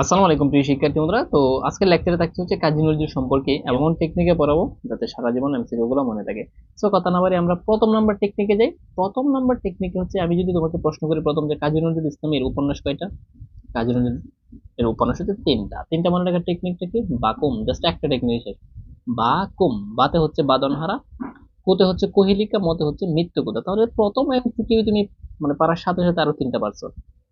আসসালামু আলাইকুম প্রিয় শিক্ষার্থী বন্ধুরা। তো আজকের লেকচারে থাকছে হচ্ছে কাজী নজরুল সম্পর্কে এমন টেকনিকে পড়াবো যাতে সারা জীবন এমসিকিউ গুলো মনে থাকে। সো কথা না বাড়ি আমরা প্রথম নাম্বার টেকনিকে যাই। প্রথম নাম্বার টেকনিকে হচ্ছে, আমি যদি তোমাকে প্রশ্ন করি প্রথম যে কাজী নজরুল ইসলামের উপন্যাস কয়টা? কাজী নজরুল এর উপন্যাস হচ্ছে তিনটা। তিনটা মনে রাখার টেকনিকটা কি? বাকুম জাস্ট একটা টেকনিক শেষ। বাকুম, বাতে হচ্ছে বাদনহারা, কোতে হচ্ছে কোহিলিকা, মতে হচ্ছে মৃত্যু কোথা তাহলে প্রথম এমসিকিউ তুমি মানে পারার সাথে সাথে আরও তিনটা পারছ।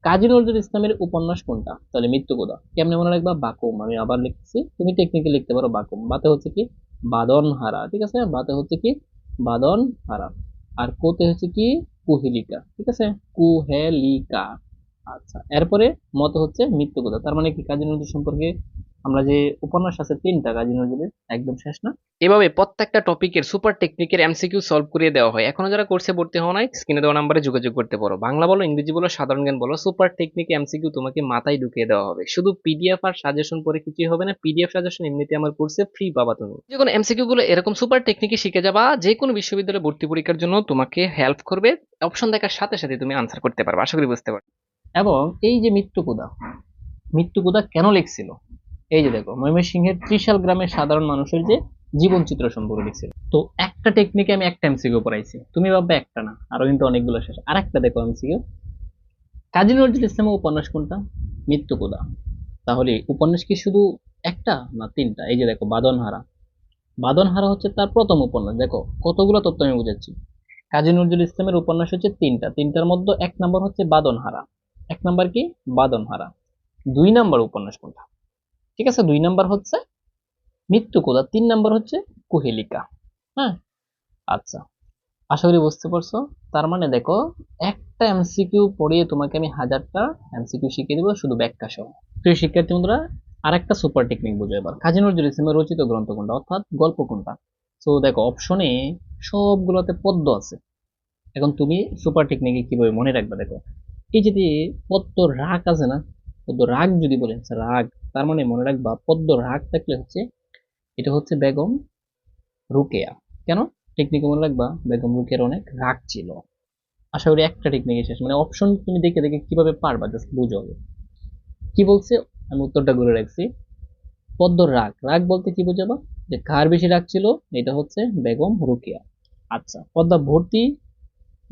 কাজী নজরুল ইসলামের উপন্যাস কোনটা? তাহলে মৃত্যু কোথা? কেমনে মনে রাখবা? বাকুম। আমি আবার লিখছি। তুমি টেকনিক্যালি লিখতে পারো বাকুম। বাতে হচ্ছে কি? বাদন হারা ঠিক আছে? বাতে হচ্ছে কি? বাদন হারা আর কোতে হচ্ছে কি? কুহেলিকা। ঠিক আছে? কুহেলিকা। আচ্ছা। এরপরে মত হচ্ছে মৃত্যু কোথা? তার মানে কি কাজী নজরুল সম্পর্কে আমরা যে উপন্যাস আছে তিনটা কাজী নজরুলের একদম শেষ না? এভাবে প্রত্যেকটা টপিকের সুপার টেকনিকের এমসিকিউ সলভ করিয়ে দেওয়া হয়। এখনও যারা কোর্সে ভর্তি হওয়া নাই স্ক্রিনে দেওয়া নাম্বারে যোগাযোগ করতে পারো। বাংলা বলো ইংরেজি বলো সাধারণ জ্ঞান বলো সুপার টেকনিক এমসিকিউ তোমাকে মাথায় ঢুকিয়ে দেওয়া হবে। শুধু পিডিএফ আর সাজেশন পরে কিছুই হবে না পিডিএফ সাজেশন এমনিতে আমার কোর্সে ফ্রি পাবা তুমি। যখন এমসিকিউ গুলো এরকম সুপার টেকনিকে শিখে যাবা যে কোনো বিশ্ববিদ্যালয়ে ভর্তি পরীক্ষার জন্য তোমাকে হেল্প করবে অপশন দেখার সাথে সাথে তুমি আনসার করতে পারবে। আশা করি বুঝতে পারবে এবং এই যে মৃত্যুকুদা মৃত্যুকুদা কেন লিখছিল? এই যে দেখো, ময়মনসিংহের ত্রিশাল গ্রামের সাধারণ মানুষের যে জীবন চিত্র সম্পর্কে লিখছিল তো একটা টেকনিকে আমি একটা এমসিকিউ পড়াইছি। তুমি ভাববে একটা না, আরও কিন্তু অনেকগুলো শেষ। আর একটা দেখো এমসিকিউ কাজী নজরুল ইসলামের উপন্যাস কোনটা? মৃত্যুকুদা তাহলে উপন্যাস কি শুধু একটা না তিনটা? এই যে দেখো, বাদনহারা। বাদনহারা হচ্ছে তার প্রথম উপন্যাস। দেখো, কতগুলো তথ্য আমি বুঝাচ্ছি। কাজী নজরুল ইসলামের উপন্যাস হচ্ছে তিনটা। তিনটার মধ্যে এক নম্বর হচ্ছে বাদনহারা। এক নাম্বার কি? বাদনহারা। দুই নাম্বার উপন্যাস কোনটা? ঠিক আছে? দুই নাম্বার হচ্ছে মৃত্যু কোদা। তিন নাম্বার হচ্ছে কুহেলিকা। হ্যাঁ? আচ্ছা। আশা করি বুঝতে পারছ। তার মানে দেখো একটা এমসিকিউ পড়িয়ে তোমাকে আমি হাজারটা এমসিকিউ শিখিয়ে দেবো শুধু ব্যাখ্যা সহ। প্রিয় শিক্ষার্থী বন্ধুরা আরেকটা সুপার টেকনিক বুঝো এবার। কাজী নজরুল ইসলামের রচিত গ্রন্থ কোনটা অর্থাৎ গল্প কোনটা? তো দেখো অপশনে সবগুলোতে পদ্য আছে। এখন তুমি সুপার টেকনিকে কীভাবে মনে রাখবে দেখো। এই যদি পদ্ম রাগ আছে না পদ্ম রাগ যদি বলে আচ্ছা, রাগ। তার মানে মনে রাখবা পদ্ম রাগ থাকলে হচ্ছে এটা হচ্ছে বেগম রুকেয়া। কেন? টেকনিকে মনে রাখবা, বেগম রুকেয়ার অনেক রাগ ছিল। আশা করি একটা টেকনিক শেষ। মানে অপশন তুমি দেখে দেখে কীভাবে পারবা জাস্ট বুঝো কি বলছে? আমি উত্তরটা ঘুরে রাখছি। পদ্ম রাগ। রাগ বলতে কি বোঝাবা? যে কার বেশি রাগ ছিল? এটা হচ্ছে বেগম রুকিয়া। আচ্ছা পদ্মা ভর্তি,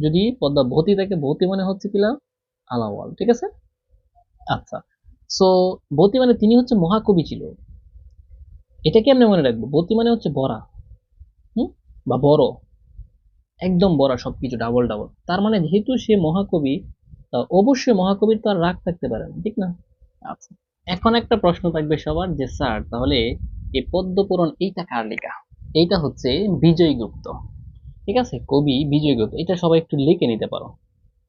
যদি পদ্মা ভর্তি থাকে, ভর্তি মানে হচ্ছে কিলা আলাওয়াল, ঠিক আছে? আচ্ছা সো ভর্তি মানে তিনি হচ্ছে মহাকবি ছিল। এটা কেমনে মনে রাখব? ভর্তি মানে হচ্ছে বড়া। হুম? বা বড়। একদম বড়া সবকিছু ডাবল ডাবল তার মানে যেহেতু সে মহাকবি অবশ্যই মহাকবির তো আর রাগ থাকতে পারে ঠিক না? আচ্ছা। এখন একটা প্রশ্ন থাকবে সবার যে স্যার তাহলে এই পদ্মপুরণ এইটা কার লেখা? এইটা হচ্ছে বিজয় গুপ্ত ঠিক আছে? কবি বিজয় গুপ্ত এটা সবাই একটু লিখে নিতে পারো।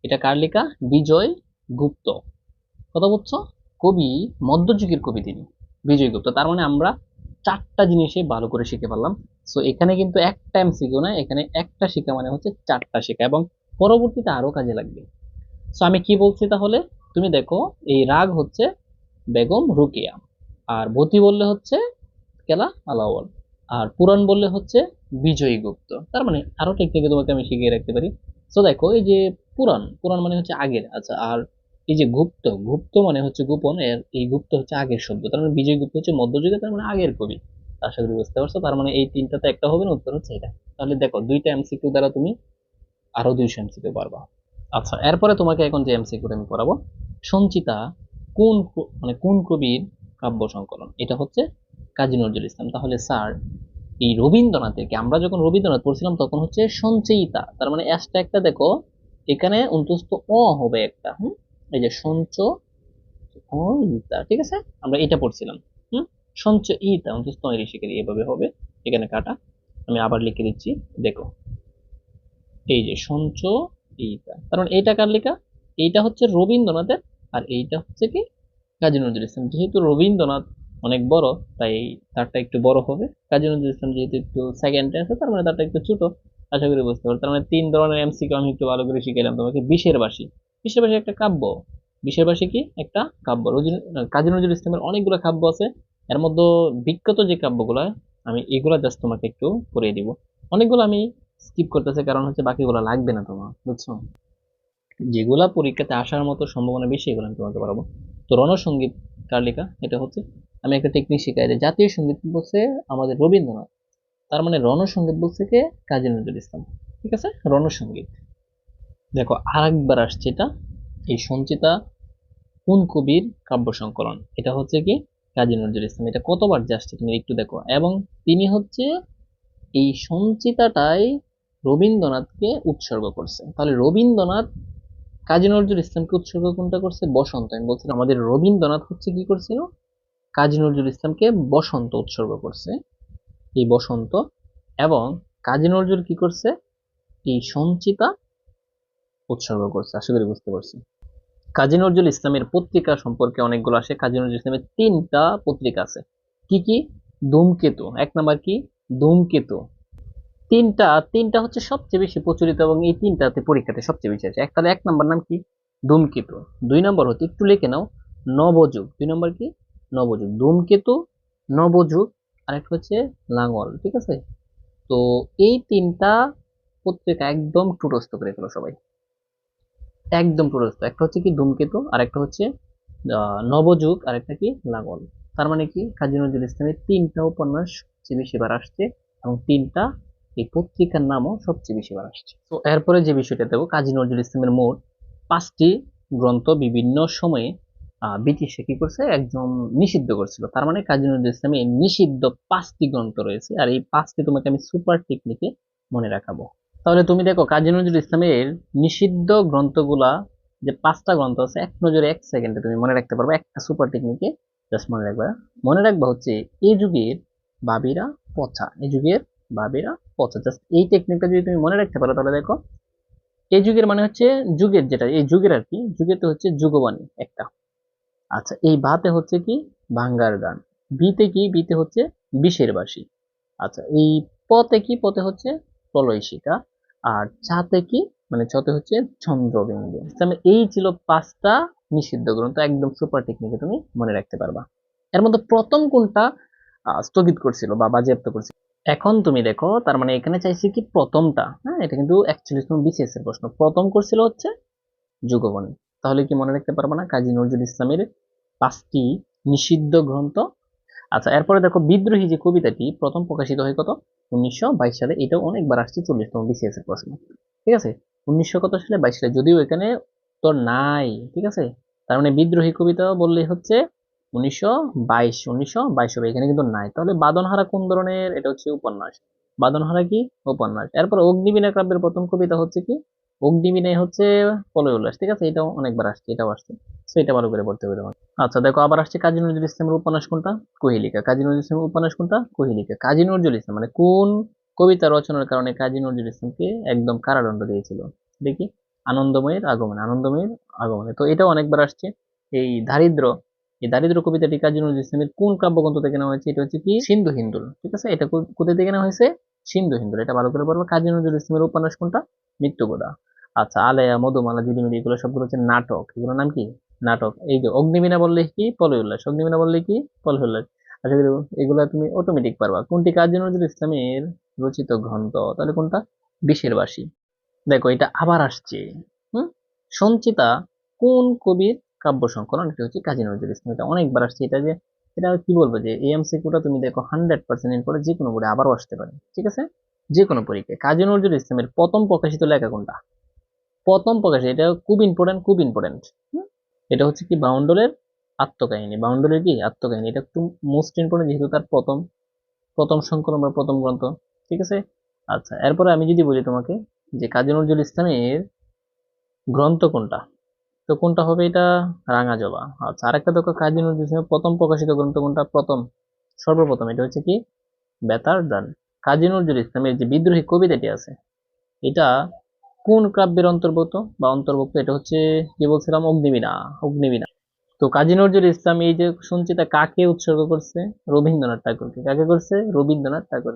এটা কার লেখা? বিজয় গুপ্ত কথা বলছো কবি, মধ্যযুগের কবি তিনি, বিজয় গুপ্ত। তার মানে আমরা চারটা জিনিসে ভালো করে শিখে পারলাম। সো এখানে কিন্তু একটা এমসিকিউ না এখানে একটা শিখা মানে হচ্ছে চারটা শেখা এবং পরবর্তীতে আরও কাজে লাগবে। সো আমি কি বলছি তাহলে? তুমি দেখো, এই রাগ হচ্ছে বেগম রুকিয়া, আর ভতি বললে হচ্ছে কেলা আলাওয়াল, আর পুরাণ বললে হচ্ছে বিজয়ী গুপ্ত। তার মানে আরও টেকনিকে তোমাকে আমি শিখিয়ে রাখতে পারি। সো দেখো, এই যে পুরাণ পুরাণ মানে হচ্ছে আগের আচ্ছা আর এই যে গুপ্ত গুপ্ত মানে হচ্ছে গোপন, এর এই গুপ্ত হচ্ছে আগের শব্দ তার মানে বিজয় গুপ্ত হচ্ছে মধ্যযুগে, তার মানে আগের কবি। আশা করি বুঝতে পারছ, তার মানে এই তিনটাতে একটা হবে না, উত্তর হচ্ছে এটা। তাহলে দেখো, দুইটা এমসিকিউ দ্বারা তুমি আরও দুইশো এমসিকিউ পারবা আচ্ছা এরপরে তোমাকে এখন যে এমসিকিউ আমি পড়াবো, সঞ্চিতা কোন মানে কোন কবির কাব্য সংকলন? এটা হচ্ছে কাজী নজরুল ইসলাম। তাহলে স্যার, এই রবীন্দ্রনাথের কি আমরা যখন রবীন্দ্রনাথ পড়ছিলাম, তখন হচ্ছে সঞ্চয়িতা তার মানে অ্যাসটা একটা দেখো, এখানে অন্তস্থ অ হবে একটা, হুম? এই যে সঞ্চ ইতা ঠিক আছে? আমরা এটা পড়ছিলাম, হুম? সঞ্চয়িতা অন্তস্থ ঋষিকের এভাবে হবে, এখানে কাটা, আমি আবার লিখে দিচ্ছি, দেখো। এই যে সঞ্চ ইতা তার মানে এইটা কার লেখা? এইটা হচ্ছে রবীন্দ্রনাথের, আর এইটা হচ্ছে কি? কাজী নজরুল ইসলাম। যেহেতু রবীন্দ্রনাথ অনেক বড়, তাই তারটা একটু বড় হবে। কাজী নজরুল ইসলাম যেহেতু একটু সেকেন্ড আছে তার মানে তারটা একটু ছোট, আশা করি বুঝতে পারো তার মানে তিন ধরনের এমসিকিউ আমি একটু ভালো করে শিখাইলাম তোমাকে, বিশের বাসী বিশের বাসী একটা কাব্য। বিশের বাসী কি? একটা কাব্য। কাজী নজরুল ইসলামের অনেকগুলো কাব্য আছে। এর মধ্যে বিখ্যাত যে কাব্যগুলো, আমি এগুলা জাস্ট তোমাকে একটু পড়িয়ে দিব। অনেকগুলো আমি স্কিপ করতেছে, কারণ হচ্ছে বাকিগুলো লাগবে না তোমার, বুঝছ? যেগুলা পরীক্ষাতে আসার মতো সম্ভাবনা বেশি, এগুলো আমি তোমাকে পারব তো রণসঙ্গীত কার লেখা? এটা হচ্ছে, আমি একটা টেকনিক শিখাই জাতীয় সংগীত বলছে আমাদের রবীন্দ্রনাথ, তার মানে রণসঙ্গীত বলছে কে? কাজী নজরুল ইসলাম। ঠিক আছে? রণসঙ্গীত। দেখো, আরেকবার আসছে এটা, এই সঞ্চিতা কোন কবির কাব্য সংকলন? এটা হচ্ছে কি কাজী নজরুল ইসলাম। এটা কতবার যে আসছে তুমি একটু দেখো। এবং তিনি হচ্ছে এই সঞ্চিতাটাই রবীন্দ্রনাথকে উৎসর্গ করছে। তাহলে রবীন্দ্রনাথ কাজী নজরুল ইসলামকে উৎসর্গ কোনটা করছে? বসন্ত। আমি বলছিলাম, আমাদের রবীন্দ্রনাথ হচ্ছে কি করছিল? কাজী নজরুল ইসলামকে বসন্ত উৎসর্গ করছে। এই বসন্ত। এবং কাজী নজরুল কি করছে? এই সঞ্চিতা উৎসর্গ করছে, আশা করি বুঝতে পারছি। কাজী নজরুল ইসলামের পত্রিকা সম্পর্কে অনেকগুলো আসে, কাজী নজরুল ইসলামের তিনটা পত্রিকা আছে। কি কি? ধূমকেতু, এক নাম্বার কি? ধূমকেতু। তিনটা তিনটা হচ্ছে সবচেয়ে বেশি প্রচলিত এবং এই তিনটাতে পরীক্ষাতে সবচেয়ে বেশি আছে এক তাহলে এক নাম্বার নাম কি? ধূমকেতু। দুই নম্বর হচ্ছে একটু লিখে নাও, নবযুগ। দুই নম্বর কি? নবযুগ। ধূমকেতু, নবযুগ, আরেকটা হচ্ছে লাঙ্গল ঠিক আছে? তো এই তিনটা পত্রিকা একদম টুটস্থ করে ফেলো সবাই। একদম টুটস্থ একটা হচ্ছে কি ধূমকেতু আর একটা হচ্ছে নবযুগ আর একটা কি লাঙ্গল তার মানে কি? কাজী নজরুল ইসলামের তিনটা উপন্যাস সবচেয়ে বেশি বার আসছে এবং তিনটা এই পত্রিকার নামও সবচেয়ে বেশি বার আসছে। তো এরপরে যে বিষয়টা দেবো কাজী নজরুল ইসলামের মোট পাঁচটি গ্রন্থ বিভিন্ন সময়ে ব্রিটিশে কি করছে? একদম নিষিদ্ধ করছিল। তার মানে কাজী নজরুল ইসলামের নিষিদ্ধ পাঁচটি গ্রন্থ রয়েছে। আর এই পাঁচটি তোমাকে আমি সুপার টেকনিকে মনে রাখাবো। তাহলে তুমি দেখো কাজী নজরুল ইসলামের নিষিদ্ধ গ্রন্থগুলা, যে পাঁচটা গ্রন্থ আছে, এক নজরে এক সেকেন্ডে তুমি মনে রাখতে পারবে, একটা সুপার টেকনিকে জাস্ট মনে রাখবা। মনে রাখবা হচ্ছে, এই যুগের বাবিরা পচা, এই যুগের বাবিরা পচা। জাস্ট এই টেকনিকটা যদি তুমি মনে রাখতে পারো, তাহলে দেখো, এই যুগের মানে হচ্ছে যুগের যেটা, এই যুগের আর কি যুগের তো হচ্ছে যুগবাণী একটা। আচ্ছা এই বাতে হচ্ছে কি? ভাঙ্গার গান। বিতে কি? বিতে হচ্ছে বিশের বাসী আচ্ছা এই পতে কি? পতে হচ্ছে প্রলয় শিকা আর চাতে কি? মানে চতে হচ্ছে চন্দ্রবিন্দু। তাহলে এই ছিল পাঁচটা নিষিদ্ধ গ্রন্থ, একদম সুপার টেকনিকে তুমি মনে রাখতে পারবা। এর মধ্যে প্রথম কোনটা স্থগিত করছিল বা বাজেয়াপ্ত করছিল? এখন তুমি দেখো, তার মানে এখানে চাইছি কি প্রথমটা? হ্যাঁ এটা কিন্তু অ্যাকচুয়ালি তোমার বিসিএস এর প্রশ্ন। প্রথম করছিল হচ্ছে যুগবনী তাহলে কি মনে রাখতে পারবে না? কাজী নজরুল ইসলামের পাঁচটি নিষিদ্ধ গ্রন্থ। আচ্ছা এরপরে দেখো বিদ্রোহী যে কবিতাটি, প্রথম প্রকাশিত হয় কত? উনিশশো বাইশ সালে এটাও অনেকবার আসছে চল্লিশতম বিসিএস এর প্রশ্ন, ঠিক আছে? উনিশশো কত সালে? বাইশ সালে। যদিও এখানে তোর নাই, ঠিক আছে? তার মানে বিদ্রোহী কবিতা বললেই হচ্ছে উনিশশো বাইশ উনিশশো বাইশ হবে। এখানে কিন্তু নাই। তাহলে বাদনহারা কোন ধরনের? এটা হচ্ছে উপন্যাস। বাদনহারা কি? উপন্যাস। এরপর অগ্নিবীণা কাব্যের প্রথম কবিতা হচ্ছে কি? অগ্নিবীণায় হচ্ছে প্রলয় উল্লাস, ঠিক আছে? এটাও অনেকবার আসছে, এটাও আসছে। তো এটা ভালো করে পড়তে হবে তোমার আচ্ছা দেখো আবার আসছে কাজী নজরুল ইসলামের উপন্যাস কোনটা? কোহিলিকা কাজী নজরুল ইসলামের উপন্যাস কোনটা? কোহিলিকা কাজী নজরুল ইসলাম মানে কোন কবিতা রচনার কারণে কাজী নজরুল ইসলামকে একদম কারাদণ্ড দিয়েছিল? দেখি। আনন্দময়ের আগমন, আনন্দময়ের আগমনে। তো এটাও অনেকবার আসছে। এই দারিদ্র এই দারিদ্র কবিতাটি কাজী নজরুল ইসলামের কোন কাব্যগ্রন্থ থেকে নেওয়া হয়েছে? এটা হচ্ছে কি? সিন্ধু হিন্দুল ঠিক আছে? এটা কোথা থেকে নেওয়া হয়েছে? সিন্ধু হিন্দুল এটা ভালো করে পড়ব। কাজী নজরুল ইসলামের উপন্যাস কোনটা? মৃত্যুগোদা আচ্ছা আলেয়া, মধুমালা ঝিলিমিলি এগুলো সবগুলো হচ্ছে নাটক। এগুলোর নাম কি? নাটক। এই যে অগ্নিবীণা বললে কি? প্রলয় উল্লাস অগ্নিবীণা বললে কি? প্রলয় উল্লাস আচ্ছা এগুলো তুমি অটোমেটিক পারবা। কোনটি কাজী নজরুল ইসলামের রচিত গ্রন্থ। তাহলে কোনটা? বিশের বাসী। দেখো, এটা আবার আসছে। হুম? সঞ্চিতা কোন কবির কাব্য সংকলন? এটা হচ্ছে কাজী নজরুল ইসলাম। এটা অনেকবার আসছে। এটা যে, এটা কি বলব যে, এই এমসিকিউটা তুমি দেখো হান্ড্রেড পার্সেন্ট পরে যে কোনো বোর্ডে আবারও আসতে পারে। ঠিক আছে? যে কোনো পরীক্ষায়। কাজী নজরুল ইসলামের প্রথম প্রকাশিত লেখা কোনটা? প্রথম প্রকাশিত, এটা খুব ইম্পর্টেন্ট খুব ইম্পর্টেন্ট এটা হচ্ছে কি বাউন্ডলের আত্মকাহিনী। বাউন্ডলের কি? আত্মকাহিনী। এটা একটু মোস্ট ইম্পর্টেন্ট যেহেতু তার প্রথম প্রথম সংকলন বা প্রথম গ্রন্থ। ঠিক আছে? আচ্ছা এরপরে আমি যদি বলি তোমাকে যে কাজী নজরুল ইসলামের গ্রন্থ কোনটা? তো কোনটা হবে এটা? রাঙা জবা। আচ্ছা আরেকটা দেখো, কাজী নজরুল ইসলামের প্রথম প্রকাশিত গ্রন্থ কোনটা? প্রথম, সর্বপ্রথম। এটা হচ্ছে কি? বেতার গান কাজী নজরুল ইসলামের যে বিদ্রোহী কবিতাটি আছে, এটা কোন কাব্যের অন্তর্গত বা অন্তর্ভুক্ত এটা হচ্ছে কি বলছিলাম? অগ্নিবীণা অগ্নিবীণা। তো কাজী নজরুল ইসলাম এই যে শুনছি, তা কাকে উৎসর্গ করছে? রবীন্দ্রনাথ ঠাকুরকে। কাকে করছে? রবীন্দ্রনাথ ঠাকুর